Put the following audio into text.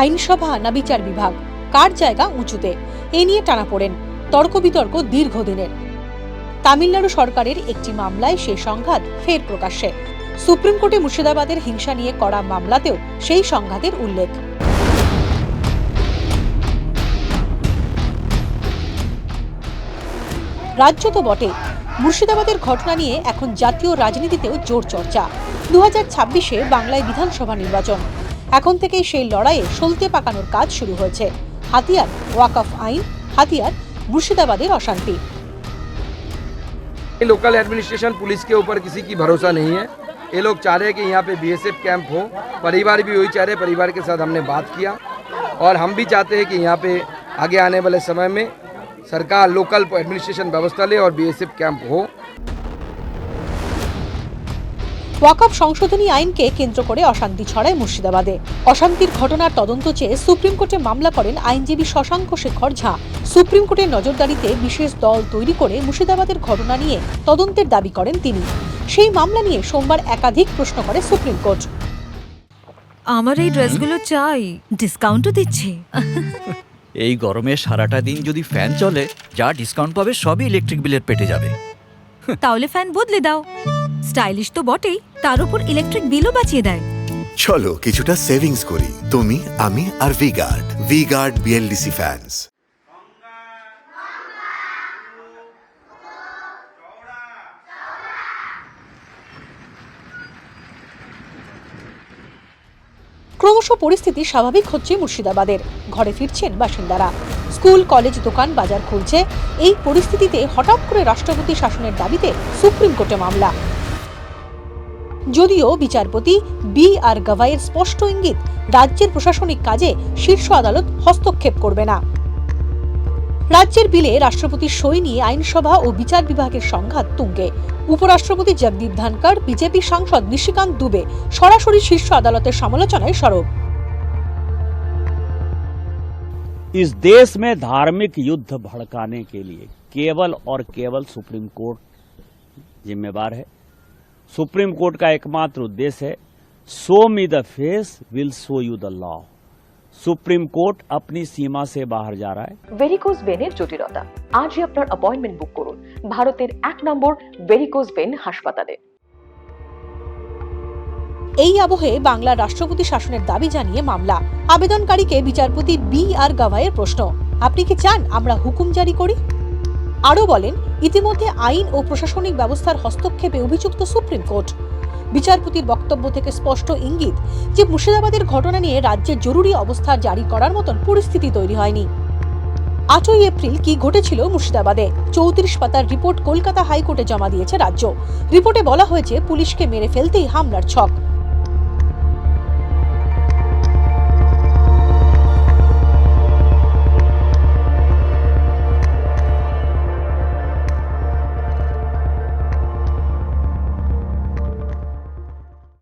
আইনসভা না বিচার বিভাগ। কার জায়গা উঁচুতে? এ নিয়ে টানা পড়েন। তর্ক বিতর্ক দীর্ঘদিনের। তামিলনাড়ু সরকারের একটি মামলায় সেই সংঘাত ফের প্রকাশ্যে। সুপ্রিম কোর্টে মুর্শিদাবাদের হিংসা নিয়ে করা মামলাতেও সেই সংঘাতের উল্লেখ। রাজ্য তো বটে। মুর্শিদাবাদের ঘটনা নিয়ে এখন জাতীয় রাজনীতিতেও জোর চর্চা। দু হাজার বাংলায় বিধানসভা নির্বাচন। এখন থেকেই সেই লড়াইয়ে সলতে পাকানোর কাজ শুরু হয়েছে হাতিয়ার ওয়াকফ আইন হাতিয়ার মুর্শিদাবাদের অশান্তি ये लोकल एडमिनिस्ट्रेशन पुलिस के ऊपर किसी की भरोसा नहीं है ये लोग चाह रहे हैं कि यहाँ पे बीएसएफ कैंप हो परिवार भी वही चाह रहे हैं परिवार के साथ हमने बात किया और हम भी चाहते हैं कि यहाँ पे आगे आने वाले समय में सरकार लोकल एडमिनिस्ट्रेशन व्यवस्था ले और बीएसएफ कैंप हो ওয়াকফ সংশোধনী আইনকে কেন্দ্র করে অশান্তি ছড়ায় মুর্শিদাবাদে। অশান্তির ঘটনার তদন্ত চেয়ে সুপ্রিম কোর্টে মামলা করেন আইনজীবী শশাঙ্ক শেখর ঝা। সুপ্রিম কোর্টের নজরদারিতে বিশেষ দল তৈরি করে মুর্শিদাবাদের ঘটনা নিয়ে তদন্তের দাবি করেন তিনি। সেই মামলা নিয়ে সোমবার একাধিক প্রশ্ন করে সুপ্রিম কোর্ট। আমার এই ড্রেসগুলো চাই। ডিসকাউন্টও দিচ্ছে। এই গরমে সারাটা দিন যদি ফ্যান চলে যা ডিসকাউন্ট পাবে সবই ইলেকট্রিক বিলের পেটে যাবে। তাহলে ফ্যান বদলে দাও। স্টাইলিশ তো বটেই তার উপর ইলেকট্রিক বিলও বাঁচিয়ে দেয়। চলো কিছুটা সেভিংস করি তুমি আমি আর V guard V guard BLDC fans ক্রমশ পরিস্থিতি স্বাভাবিক হচ্ছে মুর্শিদাবাদের। ঘরে ফিরছেন বাসিন্দারা। স্কুল কলেজ দোকান বাজার খুলছে। এই পরিস্থিতিতে হঠাৎ করে রাষ্ট্রপতি শাসনের দাবিতে সুপ্রিম কোর্টে মামলা। যদিও বিচারপতি বি আর গাভাইয়ের স্পষ্ট ইঙ্গিত রাজ্যের প্রশাসনিক কাজে শীর্ষ আদালত হস্তক্ষেপ করবে না রাজ্যের বিলে রাষ্ট্রপতির সই নিয়ে আইনসভা ও বিচার বিভাগের সংঘাত তুঙ্গে উপরাষ্ট্রপতি জগদীপ ধনকর বিজেপি সাংসদ নিশিকান্ত দুবে সরাসরি শীর্ষ আদালতের সমালোচনায় সরব इस देश में धार्मिक युद्ध भड़काने के लिए केवल और केवल सुप्रीम कोर्ट जिम्मेवार है सुप्रीम कोर्ट का एकमात्र उद्देश्य है show me the face will show you the law supreme court अपनी सीमा से बाहर जा रहा है ভেরিকোজ ভেনের জটিলতা আজই আপনার অ্যাপয়েন্টমেন্ট বুক করুন ভারতের এক নম্বর ভেরিকোজ ভেন হাসপাতালে এই আবহে বাংলার রাষ্ট্রপতি শাসনের দাবি জানিয়ে মামলা আবেদনকারীকে বিচারপতি বি আর গাভাইয়ের প্রশ্ন আপনি কি চান আমরা হুকুম জারি করি আরও বলেন ইতিমধ্যে আইন ও প্রশাসনিক ব্যবস্থার হস্তক্ষেপে অভিযুক্ত সুপ্রিম কোর্ট। বিচারপতির বক্তব্য থেকে স্পষ্ট ইঙ্গিত যে মুর্শিদাবাদের ঘটনা নিয়ে রাজ্যে জরুরি অবস্থা জারি করার মতন পরিস্থিতি তৈরি হয়নি। আটই এপ্রিল কি ঘটেছিল মুর্শিদাবাদে? চৌত্রিশ পাতার রিপোর্ট কলকাতা হাইকোর্টে জমা দিয়েছে রাজ্য। রিপোর্টে বলা হয়েছে, পুলিশকে মেরে ফেলতেই হামলার ছক।